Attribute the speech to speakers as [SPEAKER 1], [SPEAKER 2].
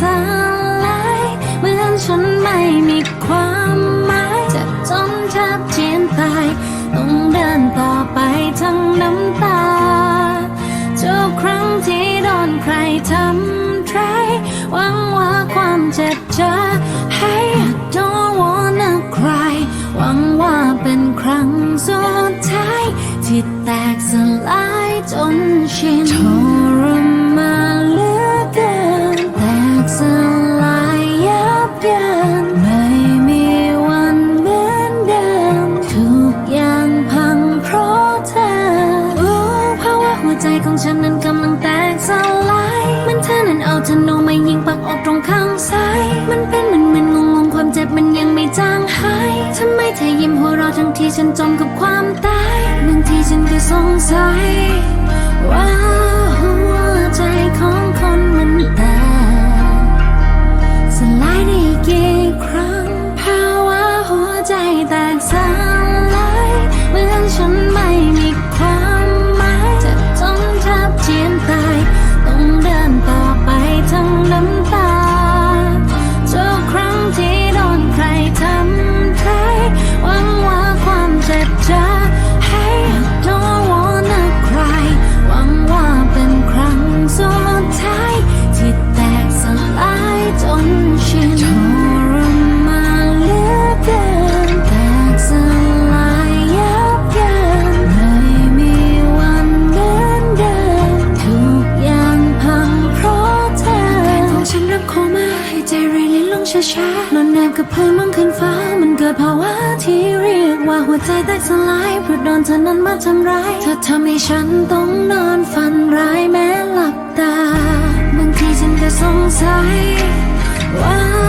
[SPEAKER 1] สลายเหมือนฉันไม่มีความหมายจะจนแทบเจียนตายต้องเดินต่อไปทั้งน้ำตาทุกครั้งที่โดนใครทำร้ายหวังว่าความเจ็บจะให้ Don't wanna cry หวังว่าเป็นครั้งสุดท้ายที่แตกสลายจนชิน ฉันนั้นกำลังแตกสลายมันเธอนั้นเอาธนูมายิงปักอกตรงข้างซ้าย มันเป็นเหมือนมันงงงความเจ็บมันยังไม่จางหายทำไมเธอยิ้มหัวเราะทั้งที่ฉันจมกับความตายบางทีฉันก็สงสัยว่าหัวใจของคนมันแตกสลายได้กี่ครั้งภาวะหัวใจแตก ช้าๆนอนแนบกับพื้นมองขึ้นฟ้า มันเกิดภาวะที่เรียกว่าหัวใจแตกสลายเพราะโดนเธอนั้นมาทำร้ายเธอทำให้ฉันต้องนอนฝันร้ายแม้หลับตา บางทีฉันก็สงสัยว่า